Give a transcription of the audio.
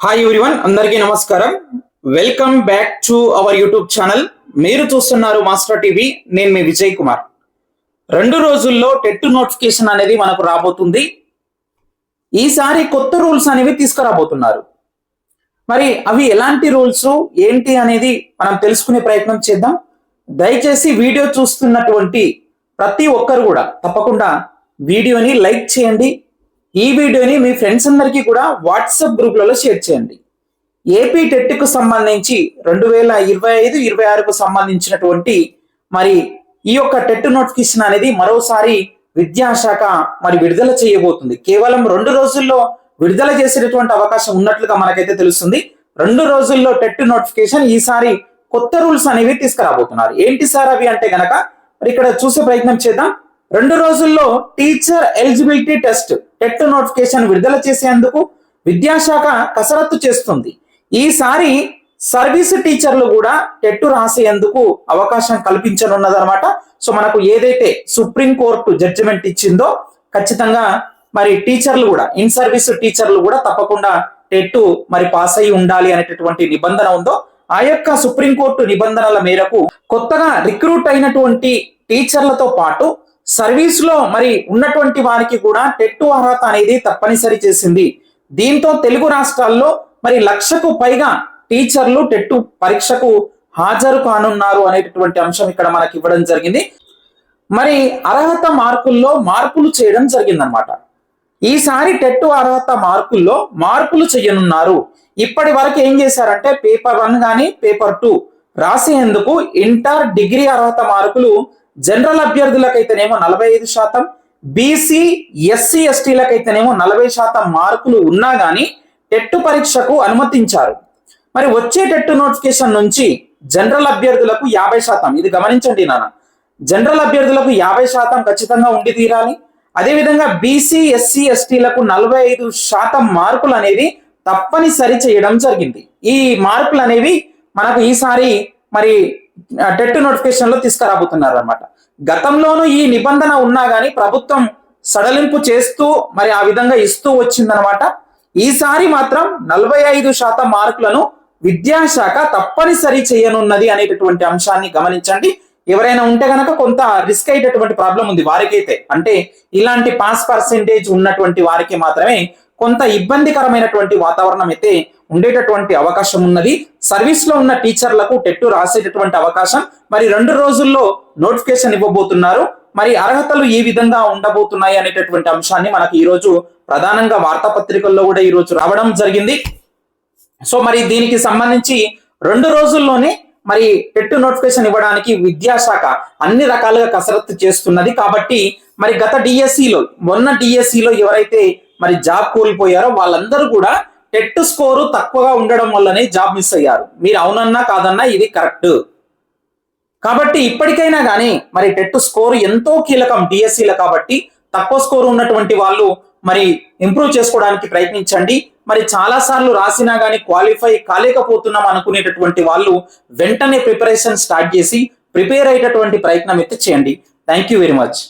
Hi everyone అందరికీ నమస్కారం. Welcome back to our YouTube channel మీరు చూస్తున్నారు మాస్టర్ టీవీ నేను మీ విజయ్ కుమార్ రెండు రోజుల్లో టెట్ నోటిఫికేషన్ అనేది మనకు రాబోతుంది. ఈసారి కొత్త రూల్స్ అనేవి తీసుకురాబోతున్నారు. మరి అవి ఎలాంటి రూల్స్ ఏంటి అనేది మనం తెలుసుకునే ప్రయత్నం చేద్దాం. దయచేసి వీడియో చూస్తున్నటువంటి ప్రతి ఒక్కరు కూడా తప్పకుండా వీడియోని లైక్ చేయండి ఈ వీడియోని మీ ఫ్రెండ్స్ అందరికీ కూడా వాట్సాప్ గ్రూప్లలో షేర్ చేయండి. ఏపీ టెట్కు సంబంధించి రెండు వేల ఇరవై ఐదు ఇరవై ఆరుకు సంబంధించినటువంటి మరి ఈ యొక్క టెట్ నోటిఫికేషన్ అనేది మరోసారి విద్యాశాఖ మరి విడుదల చేయబోతుంది. కేవలం రెండు రోజుల్లో విడుదల చేసేటటువంటి అవకాశం ఉన్నట్లుగా మనకైతే తెలుస్తుంది. రెండు రోజుల్లో టెట్ నోటిఫికేషన్ ఈసారి కొత్త రూల్స్ అనేవి తీసుకురాబోతున్నారు. ఏంటి సార్ అవి అంటే గనక? మరి ఇక్కడ చూసే ప్రయత్నం చేద్దాం. రెండు రోజుల్లో teacher eligibility test TET notification విడుదల చేసేందుకు విద్యాశాఖ కసరత్తు చేస్తుంది. ఈసారి సర్వీస్ టీచర్లు కూడా టెట్ రాసేందుకు అవకాశం కల్పించనున్నదనమాట సో మనకు ఏదైతే సుప్రీం కోర్టు జడ్జిమెంట్ ఇచ్చిందో ఖచ్చితంగా మరి టీచర్లు కూడా ఇన్ సర్వీస్ టీచర్లు కూడా తప్పకుండా టెట్ మరి పాస్ అయి ఉండాలి అనేటటువంటి నిబంధన ఉందో ఆ యొక్క సుప్రీంకోర్టు నిబంధనల మేరకు కొత్తగా రిక్రూట్ అయినటువంటి టీచర్లతో పాటు సర్వీస్లో మరి ఉన్నటువంటి వారికి కూడా టెట్ అర్హత అనేది తప్పనిసరి చేసింది. దీంతో తెలుగు రాష్ట్రాల్లో మరి లక్షకు పైగా టీచర్లు టెట్ పరీక్షకు హాజరు కానున్నారు అనేటటువంటి అంశం ఇక్కడ మనకి ఇవ్వడం జరిగింది. మరి అర్హత మార్కుల్లో మార్పులు చేయడం జరిగిందనమాట ఈసారి టెట్ అర్హత మార్కుల్లో మార్పులు చేయనున్నారు. ఇప్పటి వరకు ఏం చేశారంటే పేపర్ వన్ కానీ పేపర్ టూ రాసేందుకు ఇంటర్ డిగ్రీ అర్హత మార్కులు జనరల్ అభ్యర్థులకైతేనేమో నలభై ఐదు శాతం బీసీ ఎస్సీ ఎస్టీలకైతేనేమో నలభై శాతం మార్కులు ఉన్నా కానీ టెట్టు పరీక్షకు అనుమతించారు. మరి వచ్చే టెట్టు నోటిఫికేషన్ నుంచి జనరల్ అభ్యర్థులకు యాభై శాతం ఇది గమనించండి నాన్న. జనరల్ అభ్యర్థులకు యాభై శాతం ఖచ్చితంగా ఉండి తీరాలి. అదేవిధంగా బీసీ ఎస్సీ ఎస్టీలకు నలభై ఐదు శాతం మార్కులు అనేది తప్పనిసరి చేయడం జరిగింది. ఈ మార్కులు అనేవి మనకు ఈసారి మరి టెట్ నోటిఫికేషన్లో తీసుకురాబోతున్నారు అనమాట గతంలోనూ ఈ నిబంధన ఉన్నా కానీ ప్రభుత్వం సడలింపు చేస్తూ మరి ఆ విధంగా ఇస్తూ వచ్చిందనమాట ఈసారి మాత్రం నలభై ఐదు శాతం మార్కులను విద్యాశాఖ తప్పనిసరి చేయనున్నది అనేటటువంటి అంశాన్ని గమనించండి. ఎవరైనా ఉంటే గనక కొంత రిస్క్ అయ్యేటటువంటి ప్రాబ్లం ఉంది వారికైతే. అంటే ఇలాంటి పాస్ పర్సెంటేజ్ ఉన్నటువంటి వారికి మాత్రమే కొంత ఇబ్బందికరమైనటువంటి వాతావరణం అయితే ఉండేటటువంటి అవకాశం ఉన్నది. సర్వీస్లో ఉన్న టీచర్లకు టెట్టు రాసేటటువంటి అవకాశం. మరి రెండు రోజుల్లో నోటిఫికేషన్ ఇవ్వబోతున్నారు. మరి అర్హతలు ఏ విధంగా ఉండబోతున్నాయి అనేటటువంటి అంశాన్ని మనకు ఈరోజు ప్రధానంగా వార్తాపత్రికల్లో కూడా ఈ రోజు రావడం జరిగింది. సో మరి దీనికి సంబంధించి రెండు రోజుల్లోనే మరి టెట్ నోటిఫికేషన్ ఇవ్వడానికి విద్యాశాఖ అన్ని రకాలుగా కసరత్తు చేస్తున్నది. కాబట్టి మరి గత డిఎస్సిలో మొన్న డిఎస్సిలో ఎవరైతే మరి జాబ్ కోల్పోయారో వాళ్ళందరూ కూడా టెట్ స్కోరు తక్కువగా ఉండడం వల్లనే జాబ్ మిస్ అయ్యారు. మీరు అవునన్నా కాదన్నా ఇది కరెక్ట్. కాబట్టి ఇప్పటికైనా కానీ మరి టెట్ స్కోర్ ఎంతో కీలకం డిఎస్సీల కాబట్టి తక్కువ స్కోర్ ఉన్నటువంటి వాళ్ళు మరి ఇంప్రూవ్ చేసుకోవడానికి ప్రయత్నించండి. మరి చాలా సార్లు రాసినా కానీ క్వాలిఫై కాలేకపోతున్నాం అనుకునేటటువంటి వాళ్ళు వెంటనే ప్రిపరేషన్ స్టార్ట్ చేసి ప్రిపేర్ అయ్యేటటువంటి ప్రయత్నం అయితే చేయండి. Thank you very much.